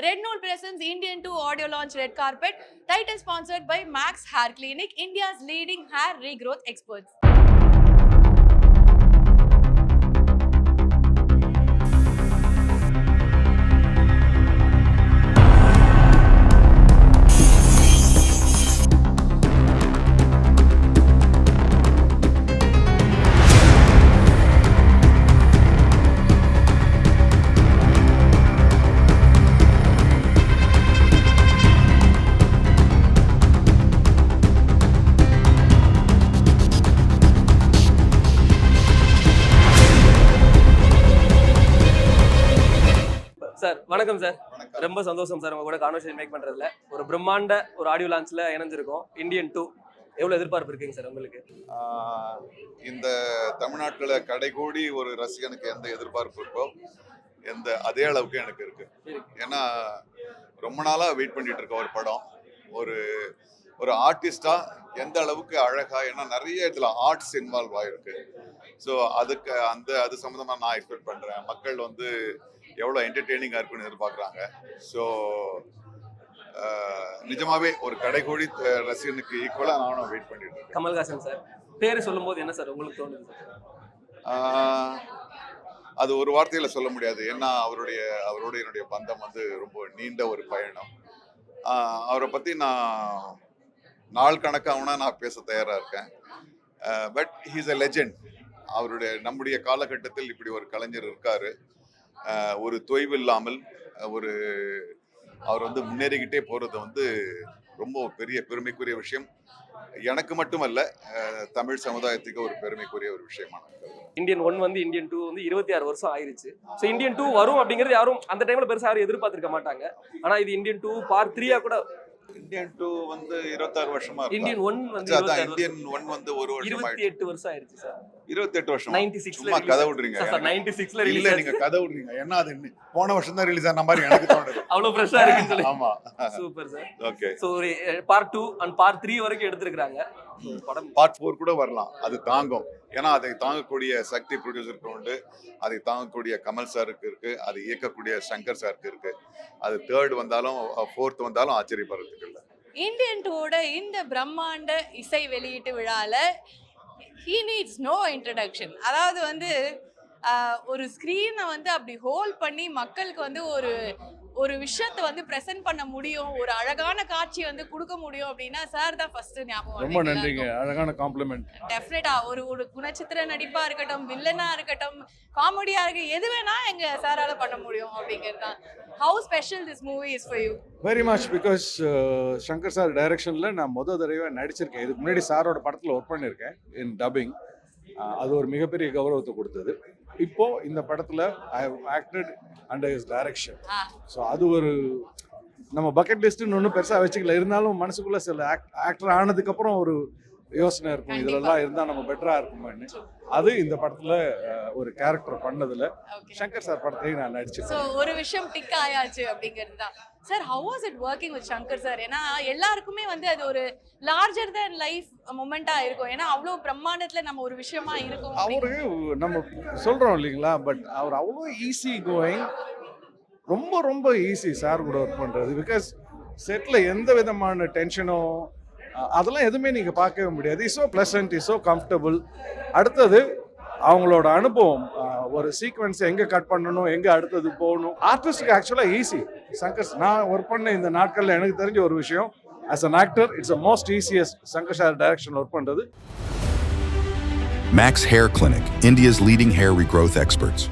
Red Nool presents Indian 2 audio launch red carpet. Title sponsored by Max Hair Clinic, India's leading hair regrowth experts. Sir. வணக்கம் sir. ரொம்ப சந்தோஷம் sir உங்க கூட conversation make பண்றதுல. ஒரு பிரம்மாண்ட ஒரு ஆடியோ லான்ச்ல இணைஞ்சிருக்கோம். இந்தியன் டூ எவ்வளவு எதிர்பார்ப்பு இருக்குங்க சார் உங்களுக்கு? இந்த தமிழ்நாட்டில் கடைகோடி ஒரு ரசிகனுக்கு எந்த எதிர்பார்ப்பு இருக்கோ எந்த அதே அளவுக்கு எனக்கு இருக்கு. ஏன்னா ரொம்ப நாளா வெயிட் பண்ணிட்டு இருக்க ஒரு படம். ஒரு ஒரு ஆர்டிஸ்டா எந்த அளவுக்கு அழகா ஏன்னா நிறைய இதுல ஆர்ட்ஸ் இன்வால்வ் ஆயிருக்கு. ஸோ அதுக்கு அந்த அது சம்மந்தமா நான் எக்ஸ்பெக்ட் பண்றேன். மக்கள் வந்து எவ்வளோ என்டர்டெய்னிங்காக இருக்குன்னு எதிர்பார்க்குறாங்க. ஸோ நிஜமாவே ஒரு கடைகோடி ரசிகனுக்கு ஈக்குவலாக நானும் வெயிட் பண்ணிட்டு இருக்கேன். கமல்ஹாசன் சார் பேரு சொல்லும் போது என்ன சார் உங்களுக்கு தோணுது சார்? அது ஒரு வார்த்தையில சொல்ல முடியாது. ஏன்னா அவருடைய அவரோட என்னுடைய பந்தம் வந்து ரொம்ப நீண்ட ஒரு பயணம். அவரை பத்தி நான் நாள் கணக்காகனா நான் பேச தயாரா இருக்கேன். பட் ஹீஸ் அ லெஜெண்ட் அவருடைய நம்முடைய காலகட்டத்தில் இப்படி ஒரு கலைஞர் இருக்காரு. ஒரு தொய்வு இல்லாமல் ஒரு அவர் வந்து முன்னேறிக்கிட்டே போறது வந்து ரொம்ப பெரிய பெருமைக்குரிய விஷயம். எனக்கு மட்டுமல்ல தமிழ் சமுதாயத்துக்கு ஒரு பெருமைக்குரிய ஒரு விஷயமான இந்தியன் ஒன் வந்து இந்தியன் டூ வந்து இருபத்தி ஆறு வருஷம் ஆயிருச்சு. ஸோ இந்தியன் டூ வரும் அப்படிங்கிறது யாரும் அந்த டைம்ல பெருசா யாரும் எதிர்பார்த்திருக்க மாட்டாங்க. ஆனா இது இந்தியன் டூ பார்ட் த்ரீயா கூட இந்தியன் டூ வந்து இருபத்தாறு வருஷமா? இந்தியன் ஒன் வந்து இந்தியன் ஒன் வந்து ஒரு வருஷம் இருபத்தி எட்டு வருஷம் ஆயிருச்சு சார் இருபத்தெட்டு வருஷம்? நைன்டி சிக்ஸ்ல சும்மா கதை விடுறீங்க சார் நைன்டி சிக்ஸ்ல இல்ல ரிலீஸ் நீங்க கதை விடுறீங்க என்ன அது? போன வருஷம் தான் ரிலீஸ் ஆன மாதிரி எனக்கு தோணுது. அவ்வளவு ஃப்ரெஷ்ஷா இருக்குன்னு சொல்லி. ஆமா. சூப்பர் சார் ஓகே ஸோ ஒரு part two and part three வரைக்கும் எடுத்திருக்காங்க So, படம் பார்ட் ஃபோர் கூட வரலாம். அது தாங்கும். ஏன்னா அதை தாங்கக்கூடிய சக்தி ப்ரொடியூசருக்கு உண்டு. அதை தாங்கக்கூடிய கமல் சாருக்கு இருக்கு. அதை இயக்கக்கூடிய சங்கர் சாருக்கு இருக்கு. அது தேர்ட் வந்தாலும் ஃபோர்த் வந்தாலும் ஆச்சரியப்படுறதுக்கு இல்லை. இந்தியன் டூவோட இந்த பிரம்மாண்ட இசை வெளியீட்டு விழால ஹீ நீட்ஸ் நோ இன்ட்ரடக்ஷன் அதாவது வந்து ஒரு ஸ்க்ரீனை வந்து அப்படி ஹோல்ட் பண்ணி மக்களுக்கு வந்து ஒரு ஒரு விஷயத்தை வந்து பிரசன்ட் பண்ண முடியும் ஒரு அழகான காட்சி வந்து கொடுக்க முடியும் அப்படின்னா சார் தான் ஃபர்ஸ்ட் ஞாபகம் ரொம்ப நன்றிங்க. அழகான காம்ப்ளிமெண்ட் டெஃபினட்டா ஒரு ஒரு குணச்சித்திர நடிப்பா இருக்கட்டும் வில்லனா இருக்கட்டும் காமெடியா இருக்கு எது வேணா எங்க சாரால பண்ண முடியும் அப்படிங்கிறது தான். How special this movie is for you very much because Shankar sir டைரக்ஷனில் நான் முத தடவை நடிச்சிருக்கேன். இதுக்கு முன்னாடி சாரோட படத்தில் ஒர்க் பண்ணியிருக்கேன் இன் டப்பிங் அது ஒரு மிகப்பெரிய கௌரவத்தை கொடுத்தது. இப்போ இந்த படத்தில் I have acted under his direction. So அது ஒரு நம்ம பக்கெட் லிஸ்ட்டுன்னு ஒன்றும் பெருசாக வச்சுக்கல. இருந்தாலும் மனசுக்குள்ள சில ஆக்டர் ஆனதுக்கப்புறம் ஒரு யோசனை இருக்கும். இதெல்லாம் இருந்தால் நம்ம பெட்டராக இருக்குமான்னு. அது இந்த படத்தில் ஒரு கேரக்டர் பண்ணதில் சங்கர் சார் படத்துலையும் நான் நடிச்சிருக்கேன் ஸோ ஒரு விஷயம் டிக் ஆயாச்சு அப்படிங்கிறது தான். Sir how was it working with Shankar sir ஏன்னா எல்லாருக்குமே வந்து அது ஒரு லார்ஜர் than லைஃப் மூமெண்டா இருக்கும். ஏன்னா அவ்வளோ பிரம்மாண்டத்துல நம்ம ஒரு விஷயமா இருக்கும் அவரு நம்ம சொல்றோம் இல்லைங்களா? பட் அவர் அவ்வளோ ஈஸி கோயிங் ரொம்ப ரொம்ப ஈஸி சார் கூட ஒர்க் பண்றது. பிகாஸ் செட்டில் எந்த விதமான டென்ஷனோ அதெல்லாம் எதுவுமே நீங்கள் பார்க்கவே முடியாது. Is so pleasant is so comfortable அடுத்தது அவங்களோட அனுபவம். ஒரு சீக்வன்ஸ் எங்கே கட் பண்ணணும் எங்கே அடுத்தது போகணும். ஆர்டிஸ்ட்டுக்கு ஆக்சுவலாக ஈஸி சங்கர் நான் ஒர்க் பண்ண இந்த நாட்களில் எனக்கு தெரிஞ்ச ஒரு விஷயம். As an actor it's a most easiest Shankar sir direction work பண்ணுறது Max Hair Clinic, India's leading hair regrowth experts.